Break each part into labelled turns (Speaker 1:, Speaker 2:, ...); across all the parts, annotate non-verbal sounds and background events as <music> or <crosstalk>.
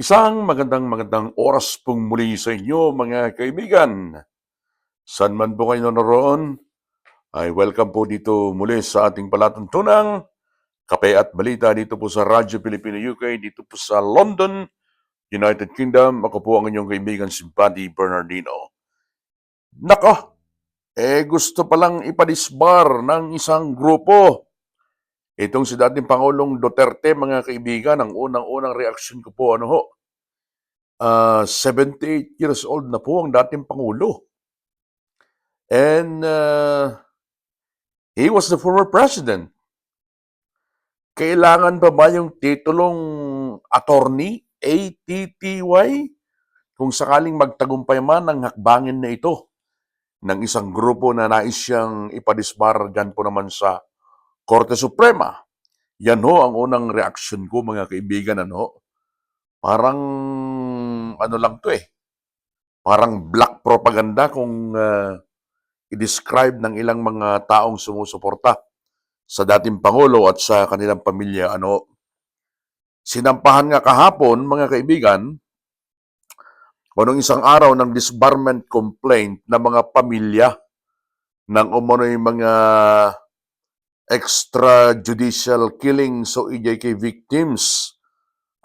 Speaker 1: Isang magandang magandang oras pong muli sa inyo mga kaibigan. San man po kayo naroon, ay welcome po dito muli sa ating palatuntunang Kape at Balita dito po sa Radyo Pilipino UK, dito po sa London, United Kingdom. Ako po ang inyong kaibigan si Buddy Bernardino. Nako, eh gusto palang ipadisbar ng isang grupo. Itong si dating Pangulong Duterte, mga kaibigan, ang unang-unang reaksyon ko po, ano ho, Ah, 78 years old na po ang dating Pangulo. And uh, he was the former president. Kailangan pa ba yung titulong attorney, ATTY, kung sakaling magtagumpay man ang hakbangin na ito ng isang grupo na nais siyang ipadisbar dyan po naman sa Korte Suprema. Yan ho ang unang reaksyon ko mga kaibigan. Ano? Parang ano lang to eh. Parang black propaganda kung uh, i-describe ng ilang mga taong sumusuporta sa dating Pangulo at sa kanilang pamilya. Ano, sinampahan nga kahapon, mga kaibigan, o isang araw ng disbarment complaint ng mga pamilya ng umano'y mga extrajudicial killings o EJK victims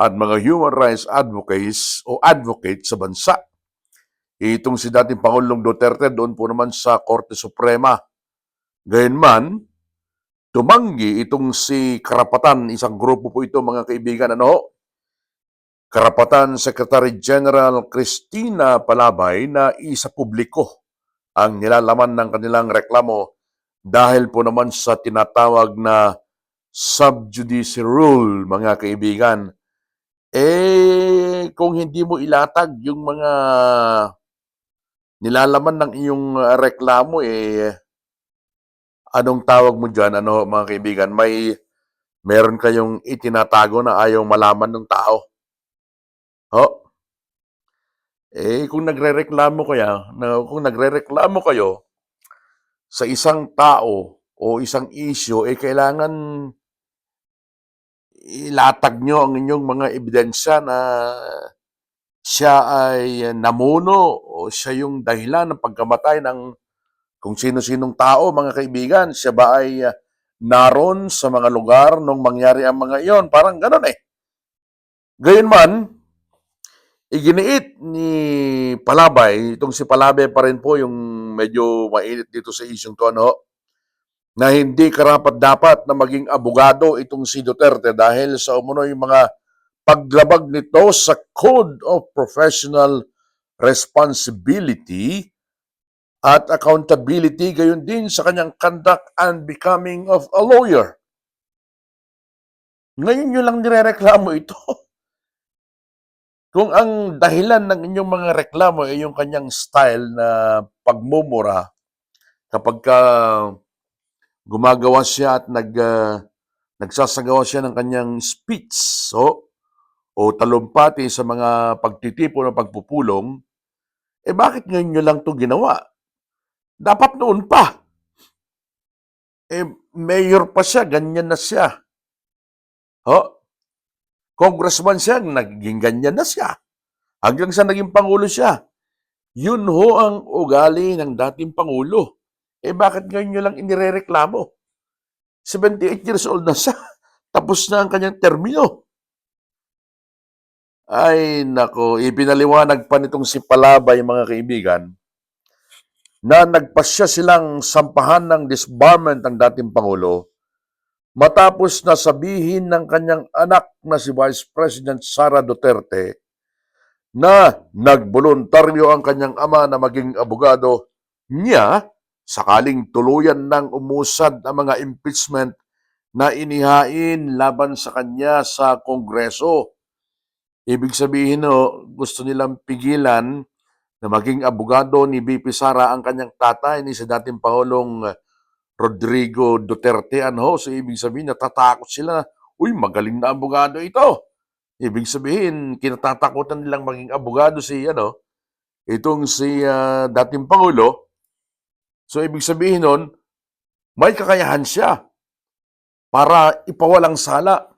Speaker 1: at mga human rights advocates o advocate sa bansa. Itong si dating Pangulong Duterte doon po naman sa Korte Suprema. Gayunman, tumanggi itong si Karapatan, isang grupo po ito mga kaibigan, ano? Karapatan Secretary General Christina Palabay na isa publiko ang nilalaman ng kanilang reklamo dahil po naman sa tinatawag na subjudice rule, mga kaibigan. Eh, kung hindi mo ilatag yung mga nilalaman ng iyong uh, reklamo, eh, anong tawag mo dyan, ano, mga kaibigan? May, meron kayong itinatago na ayaw malaman ng tao. Ho? Eh, kung nagrereklamo kaya, na, kung nagrereklamo kayo sa isang tao o isang issue, eh, kailangan ilatag nyo ang inyong mga ebidensya na siya ay namuno o siya yung dahilan ng pagkamatay ng kung sino-sinong tao, mga kaibigan. Siya ba ay uh, naroon sa mga lugar nung mangyari ang mga iyon? Parang ganun eh. Gayunman, iginiit ni Palabay, itong si Palabay pa rin po yung medyo mainit dito sa isyong to, ano, na hindi karapat dapat na maging abogado itong si Duterte dahil sa umuno mga paglabag nito sa Code of Professional Responsibility at accountability gayon din sa kanyang conduct and becoming of a lawyer. Ngayon nyo lang nirereklamo ito. <laughs> Kung ang dahilan ng inyong mga reklamo ay yung kanyang style na pagmumura kapag ka gumagawa siya at nag, uh, nagsasagawa siya ng kanyang speech so, o talumpati sa mga pagtitipon o pagpupulong, eh bakit ngayon nyo lang to ginawa? Dapat noon pa. Eh, mayor pa siya, ganyan na siya. Ho? Congressman siya, naging ganyan na siya. Hanggang sa naging pangulo siya. Yun ho ang ugali ng dating pangulo. Eh bakit ngayon nyo lang inirereklamo? 78 years old na siya. <laughs> Tapos na ang kanyang termino. Ay, nako, ipinaliwanag pa nitong si Palabay, mga kaibigan, na nagpasya silang sampahan ng disbarment ng dating Pangulo matapos na sabihin ng kanyang anak na si Vice President Sara Duterte na nagboluntaryo ang kanyang ama na maging abogado niya sakaling tuluyan ng umusad ang mga impeachment na inihain laban sa kanya sa Kongreso. Ibig sabihin no, gusto nilang pigilan na maging abogado ni BP Sara ang kanyang tatay ni sa dating Pangulong Rodrigo Duterte. Ano? So ibig sabihin, natatakot sila. Uy, magaling na abogado ito. Ibig sabihin, kinatatakutan nilang maging abogado si, ano, itong si uh, dating Pangulo. So ibig sabihin nun, may kakayahan siya para ipawalang sala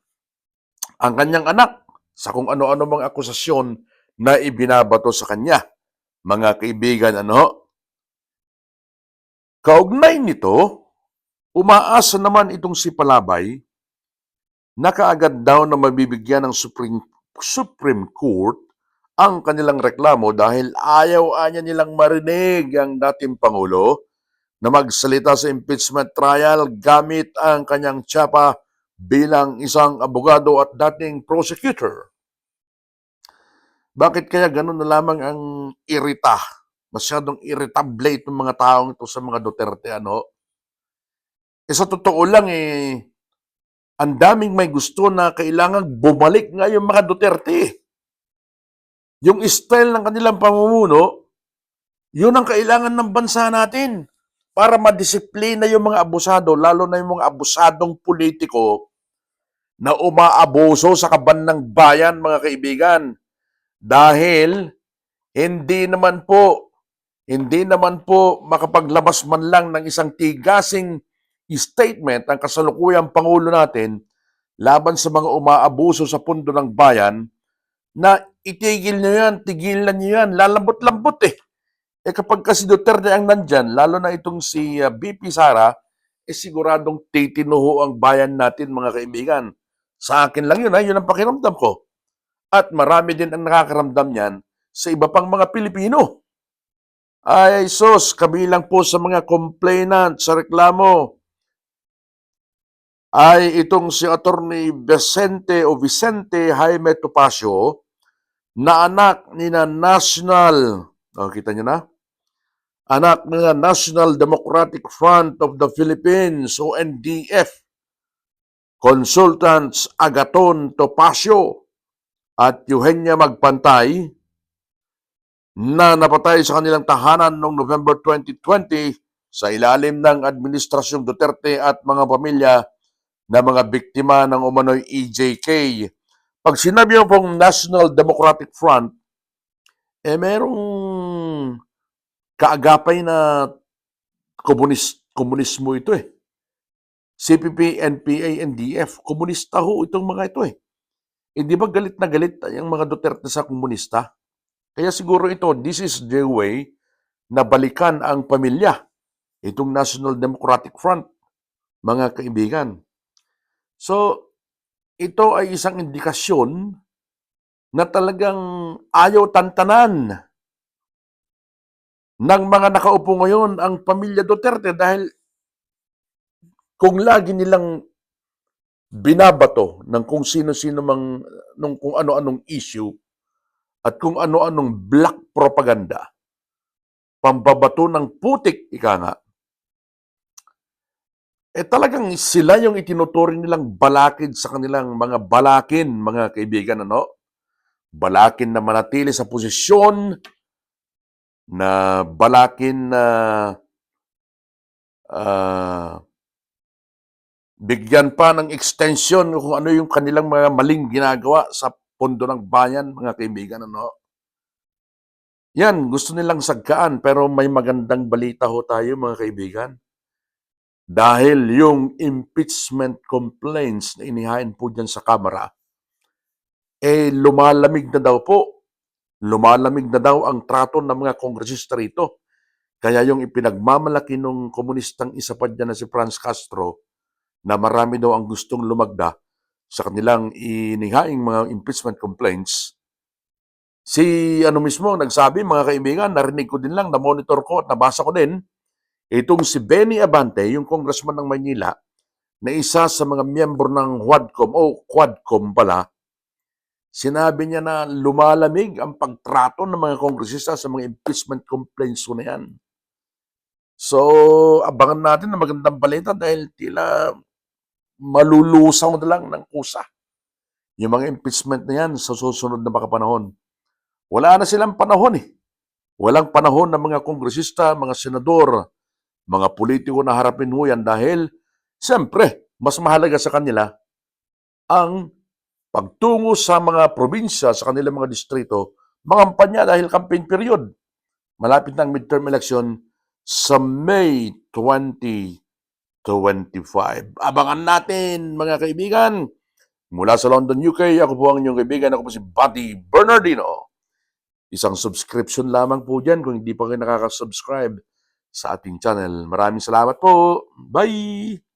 Speaker 1: ang kanyang anak sa kung ano-ano mga akusasyon na ibinabato sa kanya. Mga kaibigan, ano? Kaugnay nito, umaasa naman itong si Palabay na kaagad daw na mabibigyan ng Supreme, Supreme Court ang kanilang reklamo dahil ayaw-anya nilang marinig ang dating Pangulo na magsalita sa impeachment trial gamit ang kanyang tsapa bilang isang abogado at dating prosecutor. Bakit kaya ganun na lamang ang irita? Masyadong irritable itong mga taong ito sa mga Duterte, ano? Eh sa totoo lang eh, ang daming may gusto na kailangan bumalik nga yung mga Duterte. Yung style ng kanilang pamumuno, yun ang kailangan ng bansa natin para madisiplina yung mga abusado, lalo na yung mga abusadong politiko na umaabuso sa kaban ng bayan, mga kaibigan. Dahil hindi naman po, hindi naman po makapaglabas man lang ng isang tigasing statement ang kasalukuyang Pangulo natin laban sa mga umaabuso sa pundo ng bayan na itigil nyo yan, tigilan nyo yan, lalambot-lambot eh. Eh kapag kasi Duterte ang nandyan, lalo na itong si uh, BP Sara, eh siguradong titinuho ang bayan natin mga kaibigan. Sa akin lang yun, ha? yun ang pakiramdam ko. At marami din ang nakakaramdam niyan sa iba pang mga Pilipino. Ay sos, kabilang po sa mga complainant sa reklamo ay itong si Attorney Vicente o Vicente Jaime Topacio na anak ni na National, oh, kita niyo na? Anak ni na National Democratic Front of the Philippines o NDF, Consultants Agaton Topacio at Eugenia Magpantay na napatay sa kanilang tahanan noong November 2020 sa ilalim ng Administrasyong Duterte at mga pamilya na mga biktima ng umano'y EJK. Pag sinabi mo pong National Democratic Front, eh merong kaagapay na komunis, komunismo ito eh. CPP, NPA, NDF, komunista ho itong mga ito eh. Eh di ba galit na galit ang mga Duterte sa komunista? Kaya siguro ito, this is the way na balikan ang pamilya. Itong National Democratic Front, mga kaibigan. So, ito ay isang indikasyon na talagang ayaw tantanan ng mga nakaupo ngayon ang pamilya Duterte dahil kung lagi nilang binabato ng kung sino-sino mang nung kung ano-anong issue at kung ano-anong black propaganda, pambabato ng putik, ika nga, eh talagang sila yung itinuturing nilang balakid sa kanilang mga balakin, mga kaibigan, ano? Balakin na manatili sa posisyon, na balakin na ah, bigyan pa ng extension kung ano yung kanilang mga maling ginagawa sa pondo ng bayan, mga kaibigan, ano? Yan, gusto nilang sagkaan, pero may magandang balita ho tayo, mga kaibigan. Dahil yung impeachment complaints na inihain po dyan sa Kamara, eh lumalamig na daw po. Lumalamig na daw ang trato ng mga kongresista rito. Kaya yung ipinagmamalaki nung komunistang isa pa dyan na si Franz Castro, na marami daw ang gustong lumagda sa kanilang inihaing mga impeachment complaints, si ano mismo nagsabi, mga kaibigan, narinig ko din lang, na-monitor ko at nabasa ko din, itong si Benny Abante, yung congressman ng Maynila, na isa sa mga miyembro ng Quadcom, o Quadcom pala, sinabi niya na lumalamig ang pagtrato ng mga kongresista sa mga impeachment complaints ko na yan. So, abangan natin na magandang balita dahil tila malulusaw na lang ng kusa. Yung mga impeachment na yan sa susunod na mga panahon. Wala na silang panahon eh. Walang panahon ng mga kongresista, mga senador, mga politiko na harapin mo yan dahil, siyempre, mas mahalaga sa kanila ang pagtungo sa mga probinsya, sa kanilang mga distrito, mga kampanya dahil campaign period. Malapit ang midterm election sa May 2025. Abangan natin, mga kaibigan, Mula sa London, UK, ako po ang inyong kaibigan. Ako po si Buddy Bernardino. Isang subscription lamang po dyan kung hindi pa kayo nakaka-subscribe sa ating channel. Maraming salamat po. Bye!